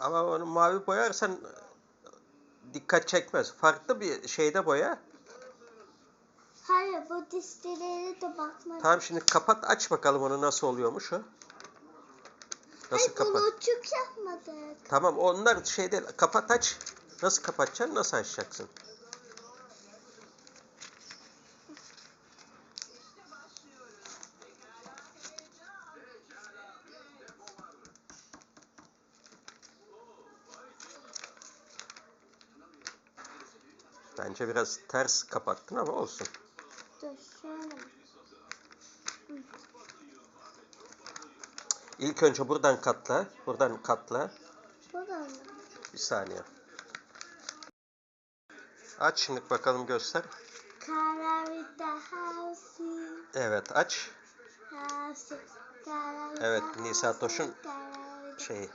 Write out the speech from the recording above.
Ama onu mavi boyarsan dikkat çekmez. Farklı bir şeyde boya. Hayır bu dişlere de bakmadım. Tamam şimdi kapat aç bakalım onu nasıl oluyormuş o. Nasıl Hayır kapat? bulucuk yapmadık. Tamam onlar şey değil. Kapat aç. Nasıl kapatacaksın? Nasıl açacaksın? Bence biraz ters kapattın ama olsun. Dur şöyle. İlk önce buradan katla. Buradan katla. Buradan mı? Bir saniye. Aç şimdi bakalım göster. Evet aç. Evet, Nisa Toş'un. Şey